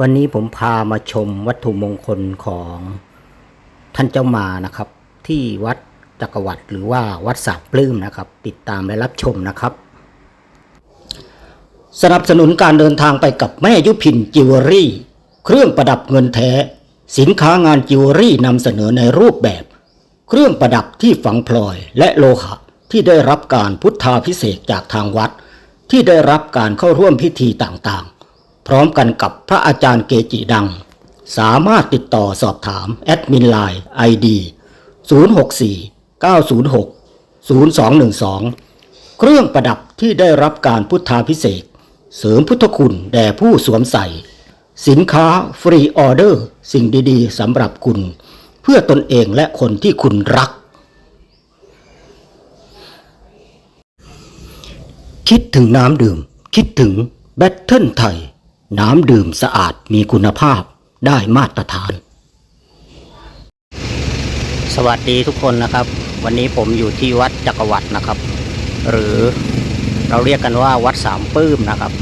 วันนี้ผมพามาชมวัตถุมงคลของท่านเจ้ามานะครับ ที่วัดจักรวรรดิหรือว่าวัดสาปลื้มนะครับ ติดตามและรับชมนะครับ สนับสนุนการเดินทางไปกับแม่ยุพินจิวเวลรี่ เครื่องประดับเงินแท้ สินค้างานจิวเวลรี่นำเสนอในรูปแบบ เครื่องประดับที่ฝังพลอยและโลหะที่ได้รับการพุทธาพิเศษจากทางวัด ที่ได้รับการเข้าร่วมพิธีต่าง ร้อมกันกับพระอาจารย์เกจิดัง สามารถติดต่อสอบถาม แอดมินไลน์ ID 064 906 0212 เครื่องประดับที่ได้รับการพุทธาพิเศษ เสริมพุทธคุณแด่ผู้สวมใส่ สินค้าฟรีออเดอร์ สิ่งดีๆสำหรับคุณ เพื่อตนเองและคนที่คุณรัก คิดถึงน้ำดื่ม คิดถึงแบตเทิลไทย น้ำดื่มสะอาดมีคุณภาพได้มาตรฐาน สวัสดีทุกคนนะครับ วันนี้ผมอยู่ที่วัดจักรวรรดินะครับ หรือเราเรียกกันว่าวัดสามปื้มนะครับ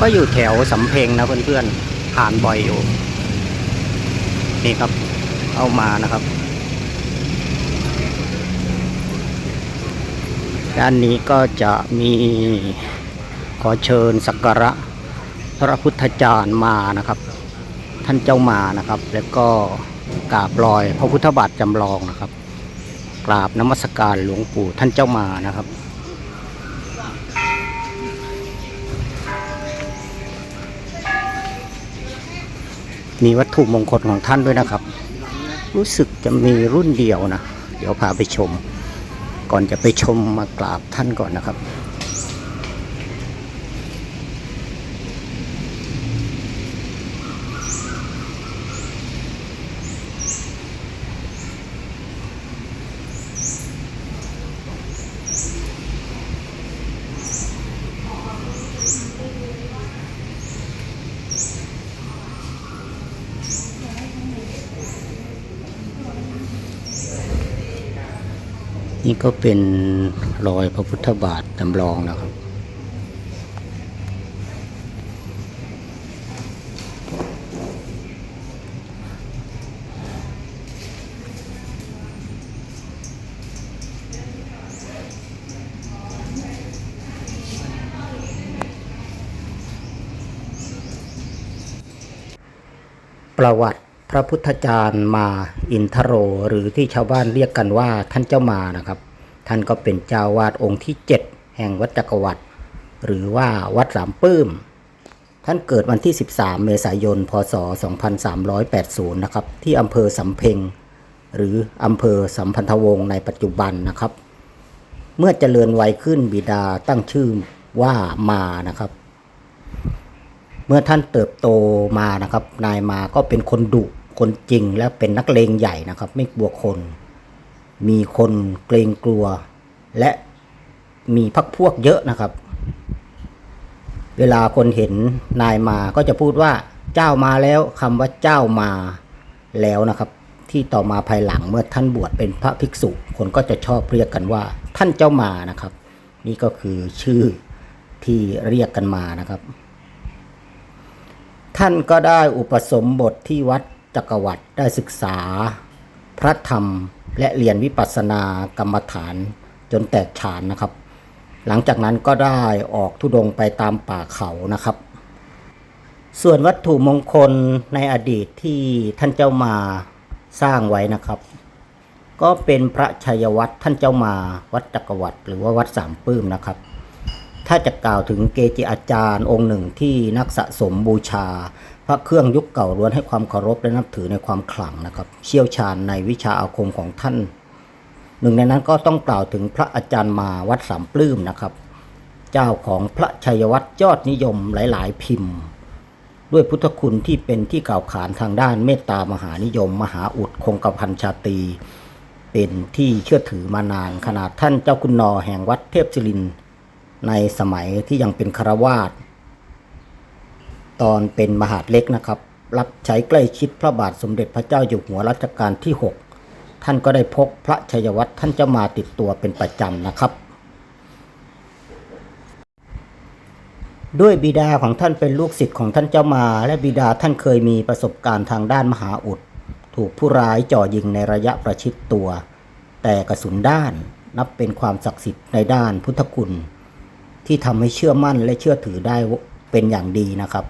ก็อยู่แถวสำเพ็งนะเพื่อนๆผ่านบ่อยอยู่ นี่ครับเอามานะครับ ด้านนี้ก็จะมีขอเชิญสักการะพระพุทธจารย์มานะครับ ท่านเจ้ามานะครับ แล้วก็กราบรอยพระพุทธบาทจำลองนะครับ กราบนมัสการหลวงปู่ท่านเจ้ามานะครับมีวัตถุมงคลของท่านด้วยนะครับ รู้สึกจะมีรุ่นเดียวนะ เดี๋ยวพาไปชม ก่อนจะไปชมมากราบท่านก่อนนะครับ ก็เป็นรอยพระพุทธบาทจำลองนะครับ ประวัติพระพุทธจารย์มาอินทโร หรือที่ชาวบ้านเรียกกันว่าท่านเจ้ามานะครับ ท่านก็เป็นเจ้าวาดองค์ที่ 7 แห่งวัดจักรวรรดิหรือว่าวัดสามปื้ม ท่านเกิดวันที่ 13 เมษายน พศ 2380 นะครับ ที่อำเภอสำเพ็ง หรืออำเภอสัมพันธวงศ์ในปัจจุบันนะครับ เมื่อเจริญวัยขึ้นบิดาตั้งชื่อว่ามานะครับ เมื่อท่านเติบโตมานะครับ นายมาก็เป็นคนดุคนจริงและเป็นนักเลงใหญ่นะครับ ไม่กลัวคน มีคนเกรงกลัว และมีพักพวกเยอะนะครับ เวลาคนเห็นนายมาก็จะพูดว่าเจ้ามาแล้วคำว่าเจ้ามาแล้วนะครับ ที่ต่อมาภายหลังเมื่อท่านบวชเป็นพระภิกษุ คนก็จะชอบเรียกกันว่า ท่านเจ้ามานะครับ นี่ก็คือชื่อที่เรียกกันมานะครับ ท่านก็ได้อุปสมบทที่วัดจักรวรรดิได้ศึกษา พระธรรมและเรียนวิปัสสนากรรมฐานจนแตกฉานนะครับ หลังจากนั้นก็ได้ออกทุดงไปตามป่าเขานะครับ ส่วนวัตถุมงคลในอดีตที่ท่านเจ้ามาสร้างไว้นะครับ ก็เป็นพระชัยวัตรท่านเจ้ามาวัดจักรวรรดิหรือว่าวัดสามปื้มนะครับ ถ้าจะกล่าวถึงเกจิอาจารย์องค์หนึ่งที่นักสะสมบูชา พระเครื่องยุคเก่าล้วนให้ความเคารพและนับถือในความขลังนะครับ เชี่ยวชาญในวิชาอาคมของท่าน หนึ่งในนั้นก็ต้องกล่าวถึงพระอาจารย์มาวัดสามปลื้มนะครับ เจ้าของพระชัยวัตรยอดนิยมหลาย ๆ พิมพ์ ด้วยพุทธคุณที่เป็นที่กล่าวขานทางด้านเมตตามหานิยม มหาอุดคงกระพันชาตี เป็นที่เชื่อถือมานานขนาดท่านเจ้าคุณนอแห่งวัดเทพศิรินในสมัยที่ยังเป็นคารวาส ตอนเป็นมหาดเล็กนะครับ รับใช้ใกล้ชิดพระบาทสมเด็จพระเจ้าอยู่หัวรัชกาลที่ 6 ท่านก็ได้พกพระชัยวัตรท่านเจ้ามาติดตัวเป็นประจำนะครับ ด้วยบิดาของท่านเป็นลูกศิษย์ของท่านเจ้ามาและบิดาท่านเคยมีประสบการณ์ทางด้านมหาอุด ถูกผู้ร้ายจ่อยิงในระยะประชิดตัว แต่กระสุนด้านนับเป็นความศักดิ์สิทธิ์ในด้านพุทธคุณ ที่ทำให้เชื่อมั่นและเชื่อถือได้เป็นอย่างดีนะครับ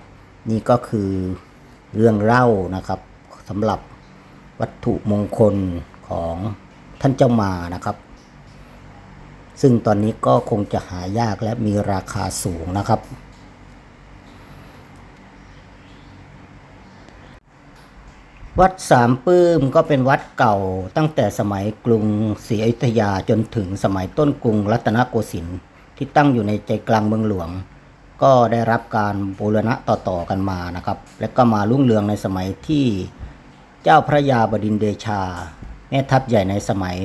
นี่ก็คือเรื่องเล่านะครับสำหรับวัตถุมงคลของท่านเจ้ามานะครับ ซึ่งตอนนี้ก็คงจะหายากและมีราคาสูงนะครับ วัดสามปื้มก็เป็นวัดเก่าตั้งแต่สมัยกรุงศรีอยุธยาจนถึงสมัยต้นกรุงรัตนโกสินทร์ที่ตั้งอยู่ในใจกลางเมืองหลวง ก็ได้รับการบูรณะต่อๆกันมานะครับ และก็มารุ่งเรืองในสมัยที่เจ้าพระยาบดินเดชา แม่ทัพใหญ่ในสมัย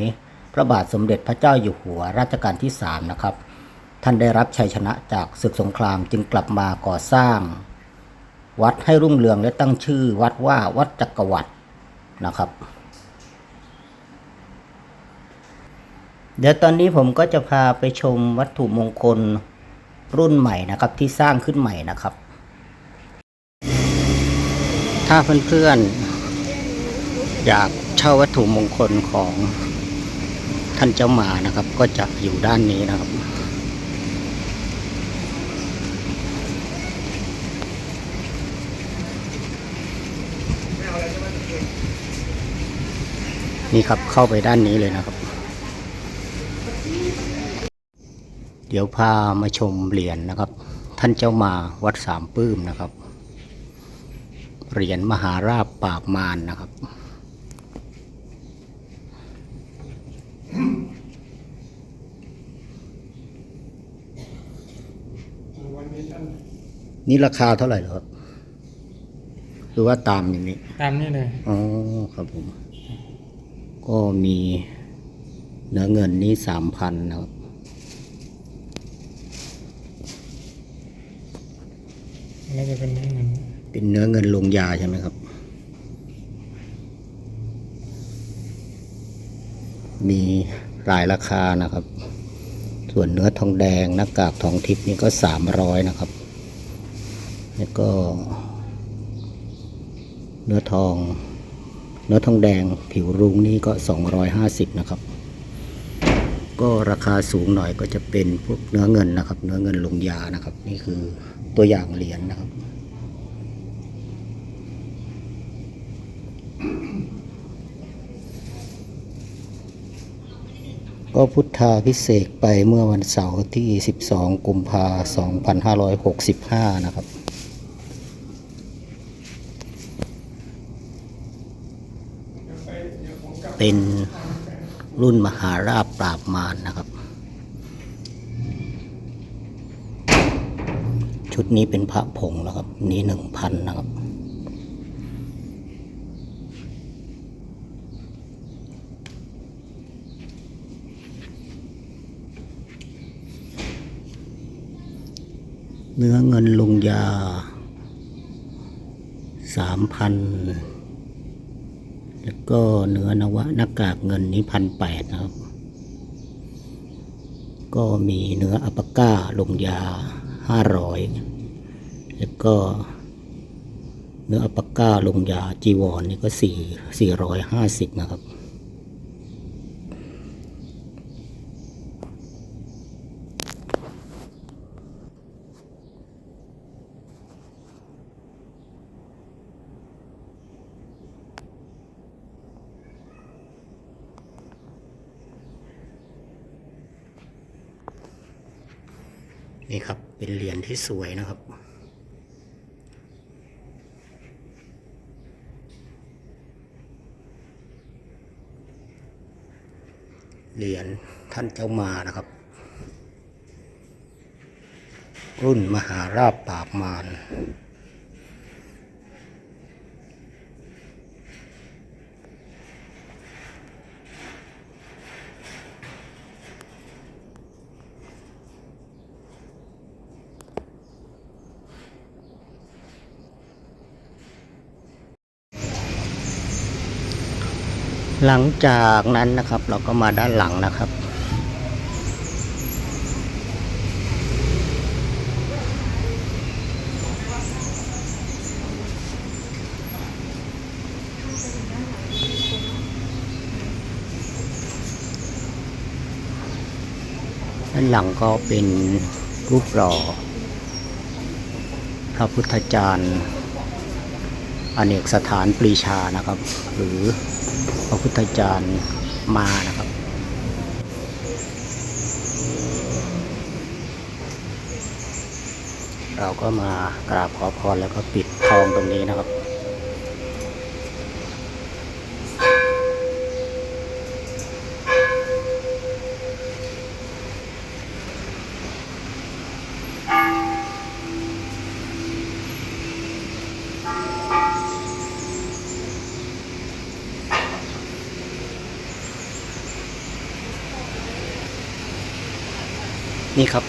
พระบาทสมเด็จพระเจ้าอยู่หัวรัชกาลที่สามนะครับ ท่านได้รับชัยชนะจากศึกสงครามจึงกลับมาก่อสร้าง วัดให้รุ่งเรืองและตั้งชื่อวัดว่าวัดจักรวรรดินะครับเดี๋ยวตอนนี้ผมก็จะพาไปชมวัตถุมงคล รุ่นใหม่นะครับที่สร้างขึ้นใหม่นะครับ ถ้าเพื่อนๆอยากเช่าวัตถุมงคลของท่านเจ้ามานะครับ ก็จะอยู่ด้านนี้นะครับนี่ครับเข้าไปด้านนี้เลยนะครับ เดี๋ยวพามาชมเหรียญนะครับ ท่านเจ้ามาวัดสามปื้มนะครับ เหรียญมหาราบปราบมารนะครับ นี่ราคาเท่าไหร่เหรอครับ หรือว่าตามอย่างนี้ ตามนี่เลย อ๋อครับผม ก็มีเนื้อเงินนี้สามพันนะครับ แล้วจะเป็นเงินเป็นเนื้อเงินลงยาใช่ไหมครับ มีหลายราคานะครับ ส่วนเนื้อทองแดงหน้ากากทองทิพย์นี่ก็สามร้อยนะครับ แล้วก็ เนื้อทอง เนื้อทองแดงผิวรุ้งนี่ก็สองร้อยห้าสิบนะครับ ก็ราคาสูงหน่อยก็จะเป็นพวกเนื้อเงินนะครับ เนื้อเงินลงยานะครับ นี่คือตัวอย่างเหรียญนะครับ ก็พุทธาพิเศษไปเมื่อวันเสาร์ที่ 12 กุมภา2565 นะครับเป็นรุ่นมหาราบปราบ มารนะครับ ชุดนี้เป็นพระผงนะครับนี้หนึ่งพันนะครับเนื้อเงินลงยาสามพันแล้วก็เนื้อนวะหน้ากากเงินนี้พันแปดนะครับ ก็มีเนื้ออัปาก้าลงยาห้าร้อยแล้วก็เนื้ออัปาก้าลงยาจีวรนนี่ก็สี่สี่ร้อยห้าสิบนะครับ นี่ครับ เป็นเหรียญที่ สวยนะครับเหรียญท่านเจ้ามานะครับ รุ่นมหาราบปราบมาร หลังจากนั้นนะครับเราก็มาด้านหลังนะครับ ด้านหลังก็เป็นรูปหล่อพระพุทธจารย์อเนกสถานปรีชานะครับ หรือ พระพุทธจารย์มานะครับ เราก็มากราบขอพรแล้วก็ปิดทองตรงนี้นะครับ นี่ครับ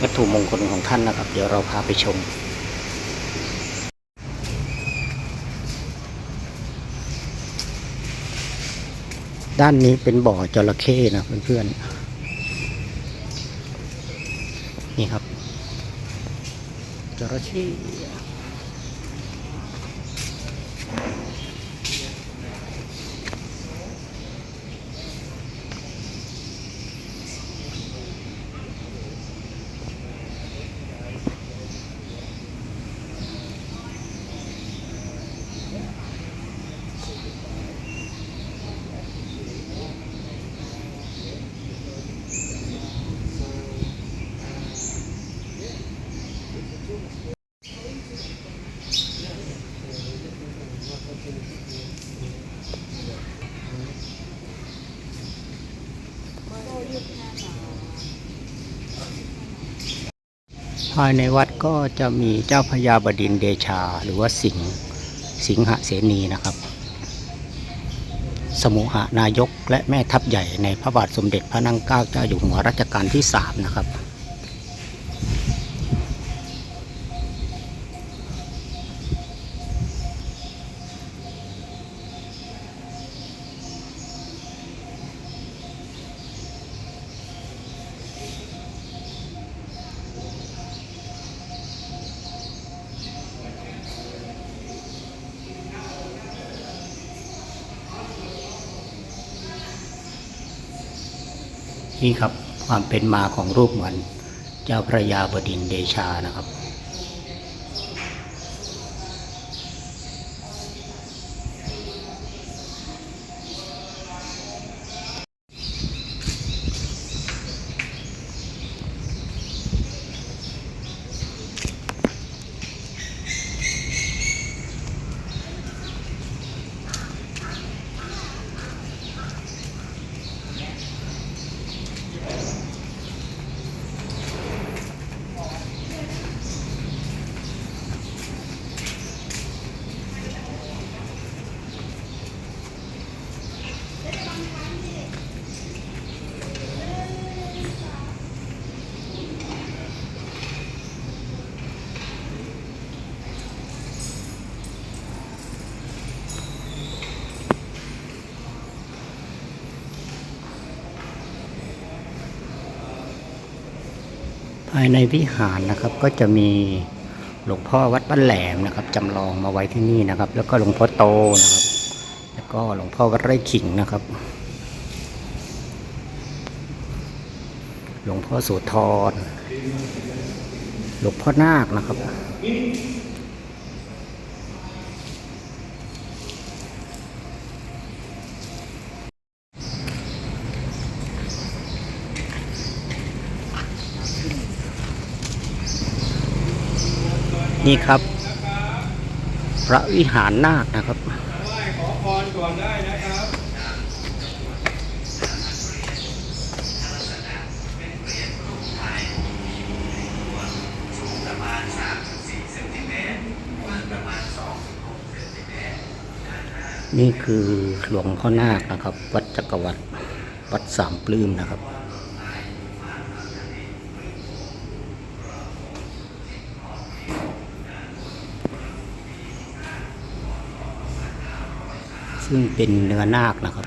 วัตถุมงคลของท่านนะครับ เดี๋ยวเราพาไปชม ด้านนี้เป็นบ่อจระเข้นะเพื่อนๆนี่ครับจระเข้ายในวัดก็จะมีเจ้าพญาบดินเดชา หรือว่าสิงห์สิงหเสนีนะครับ สมุหานายกและแม่ทัพใหญ่ในพระบาทสมเด็จพระนั่งเกล้าเจ้าอยู่หัวรัชกาลที่สามนะครับ นี่ครับความเป็นมาของรูปเหมือนเจ้าพระยาบดินเดชานะครับ ภายในวิหารนะครับก็จะมีหลวงพ่อวัดบ้านแหลมนะครับจำลองมาไว้ที่นี่นะครับ แล้วก็หลวงพ่อโตนะครับ แล้วก็หลวงพ่อวัดไร่ขิงนะครับ หลวงพ่อโสธรหลวงพ่อนาคนะครับ นี่ครับ พระวิหารนาคนะครับขอพรก่อนได้นะครับนี่คือหลวงพ่อนาคนะครับ วัดจักรวรรดิวัดสามปลื้มนะครับ ซึ่งเป็นเนื้อนาคนะครับ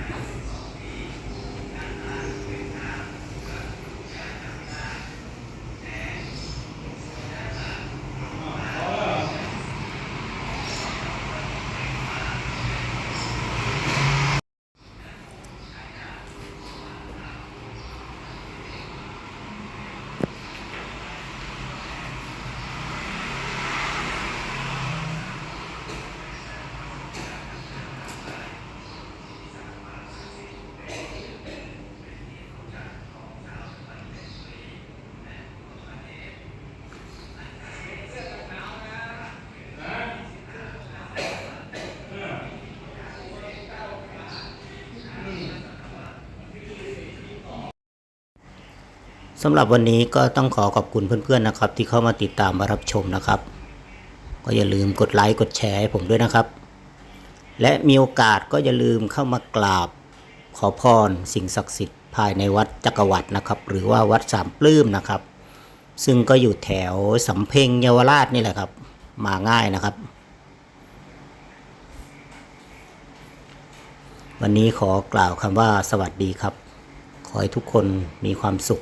สำหรับวันนี้ก็ต้องขอขอบคุณเพื่อนๆนะครับ ที่เข้ามาติดตามมารับชมนะครับ ก็อย่าลืมกดไลค์กดแชร์ให้ผมด้วยนะครับ และมีโอกาสก็อย่าลืมเข้ามากราบ ขอพรสิ่งศักดิ์สิทธิ์ภายในวัดจักรวรรดินะครับ หรือว่าวัดสามปลื้มนะครับ ซึ่งก็อยู่แถวสำเพ็งเยาวราชนี่แหละครับ มาง่ายนะครับ วันนี้ขอกล่าวคำว่าสวัสดีครับ ขอให้ทุกคนมีความสุข